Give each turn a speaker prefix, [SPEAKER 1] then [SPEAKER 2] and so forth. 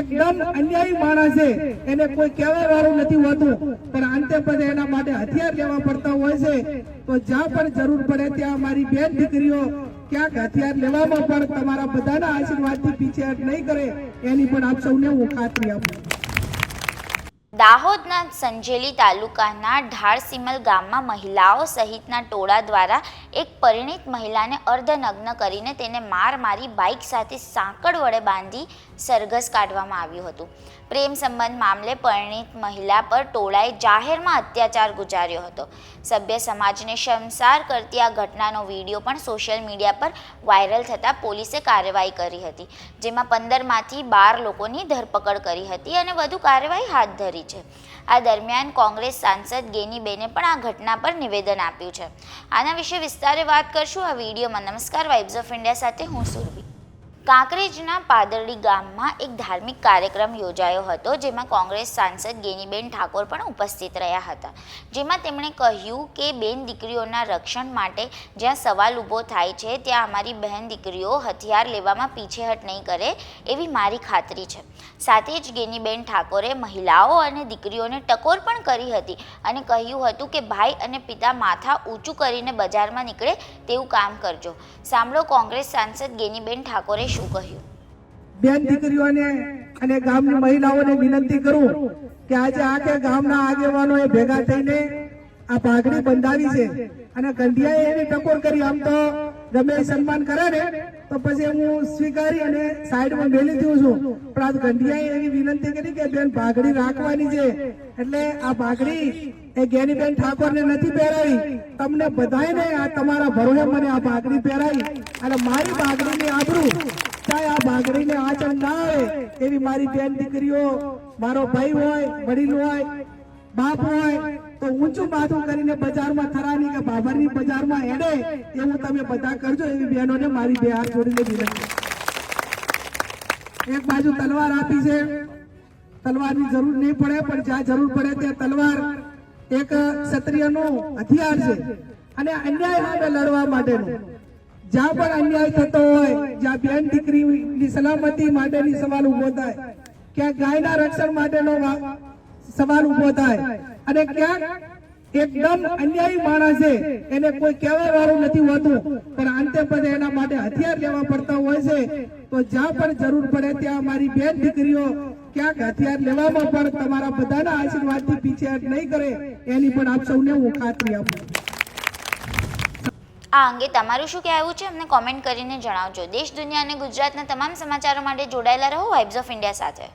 [SPEAKER 1] એકદમ અન્યાયી માણસ છે. એને કોઈ કહેવા વાળું નથી હોતું. પણ અંતે પણ એના માટે હથિયાર લેવા પડતા હોય છે. તો જ્યાં પણ જરૂર પડે ત્યાં મારી બેન દીકરીઓ ક્યાંક હથિયાર લેવામાં પણ તમારા બધાના આશીર્વાદથી પીછેહટ નહીં કરે. એની પણ આપ સૌને હું ખાતરી આપું
[SPEAKER 2] દાહોદના સંજેલી તાલુકાના ઢાળસીમલ ગામમાં મહિલાઓ સહિતના ટોળા દ્વારા એક પરિણીત મહિલાને અર્ધનગ્ન કરીને તેને માર મારી બાઇક સાથે સાંકળ વડે બાંધી સરઘસ કાઢવામાં આવ્યું હતું. પ્રેમ સંબંધ મામલે પરિણીત મહિલા પર ટોળાએ જાહેરમાં અત્યાચાર ગુજાર્યો હતો. સભ્ય સમાજને શમસાર કરતી આ ઘટનાનો વીડિયો પણ સોશિયલ મીડિયા પર વાયરલ થતાં પોલીસે કાર્યવાહી કરી હતી, જેમાં પંદરમાંથી બાર લોકોની ધરપકડ કરી હતી અને વધુ કાર્યવાહી હાથ ધરી છે. આ દરમિયાન કોંગ્રેસ સાંસદ ગેનીબેને પણ આ ઘટના પર નિવેદન આપ્યું છે. આના વિશે વિસ્તારે વાત કરશું. આ વિડીયોમાં નમસ્કાર. વાઇબ્સ ઓફ ઇન્ડિયા સાથે હું સુરભી. કાંકરેજના પાદરડી ગામમાં એક ધાર્મિક કાર્યક્રમ યોજાયો હતો, જેમાં કોંગ્રેસ સાંસદ ગેનીબેન ઠાકોર પણ ઉપસ્થિત રહ્યા હતા. જેમાં તેમણે કહ્યું કે, બેન દીકરીઓના રક્ષણ માટે જ્યાં સવાલ ઊભો થાય છે, ત્યાં અમારી બહેન દીકરીઓ હથિયાર લેવામાં પીછેહટ નહીં કરે એવી મારી ખાતરી છે. સાથે જ ગેનીબેન ઠાકોરે મહિલાઓ અને દીકરીઓને ટકોર પણ કરી હતી અને કહ્યું હતું કે, ભાઈ અને પિતા માથા ઊંચું કરીને બજારમાં નીકળે તેવું કામ કરજો. સાંભળો, કોંગ્રેસ સાંસદ ગેનીબેન ઠાકોરે શું કહ્યું?
[SPEAKER 1] બેન દીકરીઓને અને ગામની મહિલાઓને વિનંતી કરું કે આજે આખે ગામના આગેવાનોએ ભેગા થઈને આ પાઘડી બંધાવી છે. અને ગંધિયાએ એની ટકોર કરી. આમ તો ગમે સન્માન કરે ને તો પછી હું સ્વીકારી અને સાઈડમાં મેલી દઉં છું. પણ આ ગંધિયાએ એવી વિનંતી કરી કે બેન પાઘડી રાખવાની છે. એટલે આ પાઘડી એ ગેનીબેન ઠાકોરને નથી પહેરાવી. તમને બધાયને આ તમારા ભરોસે મને આ પાઘડી પહેરાવી. અને મારી પાઘડીની આબરૂ ચાહે આ પાઘડીને આચરણ ના આવે એવી મારી બેન દીકરીઓ, મારો ભાઈ હોય, વડીલ હોય, બાપ હોય તો ઊંચું માથું કરીને બજારમાં થરાની કે બાબરની બજારમાં હેડે, એવું તમે બધા કરજો, એવી બહેનોને મારી બે હાથ જોડીને વિનંતી. એક બાજુ તલવાર આપી છે. તલવારની જરૂર નહીં પડે, પણ જ્યાં જરૂર પડે ત્યાં તલવાર એક ક્ષત્રિયનું હથિયાર છે અને અન્યાય સામે લડવા માટેનું. જ્યાં પણ અન્યાય થતો હોય, જ્યાં બેન દીકરીની સલામતી માટેની સવાલ ઊભો થાય ક્યાંક ગાયના રક્ષણ માટેનો સવાલ ઊભો થાય. અને ક્યાંક એકદમ અન્યાયી માણસ છે. એને કોઈ કહેવા વાળું નથી હોતું. પણ અંતે પદે એના માટે હથિયાર લેવા પડતા હોય છે. તો જ્યાં પણ જરૂર પડે ત્યાં મારી બેન દીકરીઓ ક્યાંક હથિયાર લેવામાં પણ તમારા બધાના આશીર્વાદથી પીછેહટ નહીં કરે. એની પણ આપ સૌને હું ખાતરી આપું
[SPEAKER 2] આ અંગે તમારું શું કહેવું છે? અમને કોમેન્ટ કરીને જણાવજો. દેશ, દુનિયા અને ગુજરાતના તમામ સમાચારો માટે જોડાયેલા રહો. વાઇબ્સ ઓફ ઇન્ડિયા સાથે.